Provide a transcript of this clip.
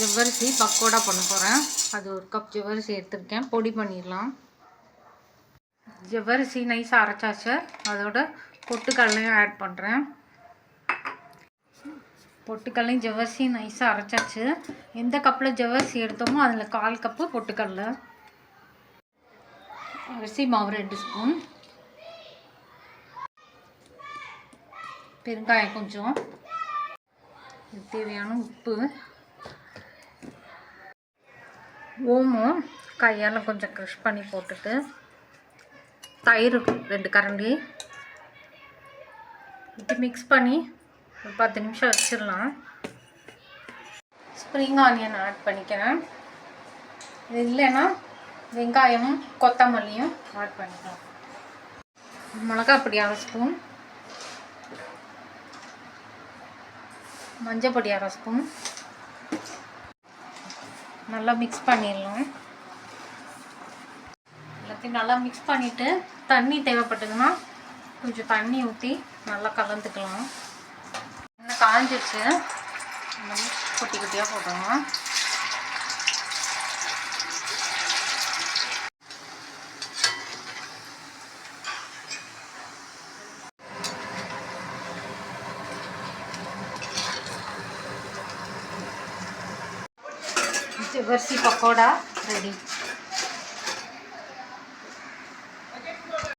ஜவ்வரிசி பக்கோடா பண்ண போகிறேன் அது ஒரு கப் ஜவ்வரிசி எடுத்திருக்கேன். பொடி பண்ணிடலாம். ஜவ்வரிசி நைஸாக அரைச்சாச்சு. அதோட பொட்டுக்கடலையும் ஆட் பண்ணுறேன் பொட்டுக்கடலையும் ஜவ்வரிசி நைஸாக அரைச்சாச்சு. எந்த கப்பில் ஜவ்வரிசி எடுத்தோமோ அதில் கால் கப்பு பொட்டுக்கடலை. அரிசி மாவு ரெண்டு ஸ்பூன் பெருங்காயம் கொஞ்சம். தேவையான உப்பு. ஓமம் கையால் கொஞ்சம் க்ரஷ் பண்ணி போட்டுட்டு தயிர் ரெண்டு கரண்டி. இது மிக்ஸ் பண்ணி ஒரு பத்து நிமிஷம் வச்சிடலாம். ஸ்ப்ரிங் ஆனியன் ஆட் பண்ணிக்கிறேன். இது இல்லைன்னா வெங்காயமும் கொத்தமல்லியும் ஆட் பண்ணிக்கலாம். மிளகா பொடி அரை ஸ்பூன் மஞ்சள் பொடி அரை ஸ்பூன் நல்லா மிக்ஸ் பண்ணிடலாம். எல்லாத்தையும் நல்லா மிக்ஸ் பண்ணிவிட்டு தண்ணி தேவைப்பட்டதுன்னா கொஞ்சம் தண்ணி ஊற்றி நல்லா கலந்துக்கலாம். இன்னும் காஞ்சிருச்சு. குட்டி குட்டியாக போட்டுக்கலாம் ஜவ்வரிசி பக்கோடா ரெடி